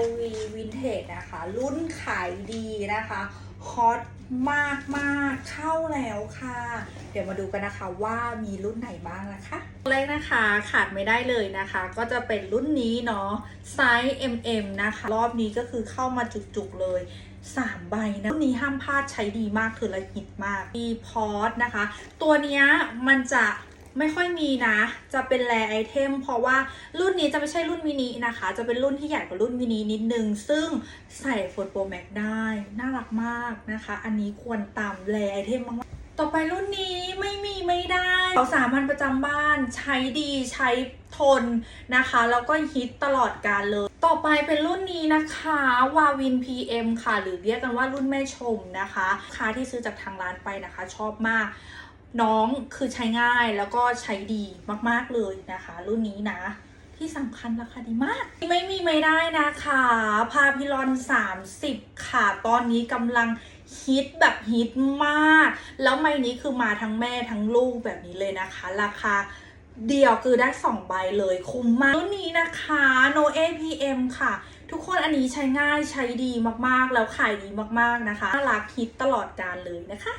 LV Vintage นะคะ รุ่นขายดีนะคะฮอตมากมากๆเข้าแล้วค่ะ เดี๋ยวมาดูกันนะคะว่ามีรุ่นไหนบ้างนะคะแรกนะคะขาดไม่ได้เลยนะคะ ก็จะเป็นรุ่นนี้เนาะไซส์ MM นะคะ รอบนี้ก็คือเข้ามาจุกๆเลย3ใบนะรุ่นนี้ห้ามพลาดใช้ดีมากคือละหิตมากมีพอร์ตนะคะ ตัวเนี้ยมันจะ ไม่ค่อยมีนะ จะเป็นแรไอเทมเพราะว่ารุ่นนี้จะไม่ใช่รุ่นมินินะคะ จะเป็นรุ่นที่ใหญ่กว่ารุ่นมินินิดนึง ซึ่งใส่โฟนโปรแม็กได้ น่ารักมากนะคะ อันนี้ควรตามแรไอเทมมากๆต่อไปรุ่นนี้ไม่มีไม่ได้เขาสามัญประจำบ้านใช้ดีใช้ทนนะคะ แล้วก็ฮิตตลอดการเลย ต่อไปเป็นรุ่นนี้นะคะวาวิน PM ค่ะ หรือเรียกกันว่ารุ่นแม่ชมนะคะค้าที่ซื้อจากทางร้านไปนะคะ ชอบมาก น้องคือใช้ง่ายแล้วก็ใช้ดีมากๆเลยนะคะ รุ่นนี้นะ ที่สำคัญราคาดีมาก ไม่มีไม่ได้นะคะ พาพิลอน 30 ค่ะ ตอนนี้กำลังฮิตแบบฮิตมาก แล้วไม้นี้คือมาทั้งแม่ทั้งลูกแบบนี้เลยนะคะ ราคาเดียวคือได้ 2 ใบเลยคุ้มมากรุ่นนี้นะคะ No APM ค่ะ ทุกคนอันนี้ใช้ง่ายใช้ดีมากๆ แล้วขายดีมากๆนะคะน่ารักฮิตตลอดการเลยนะคะ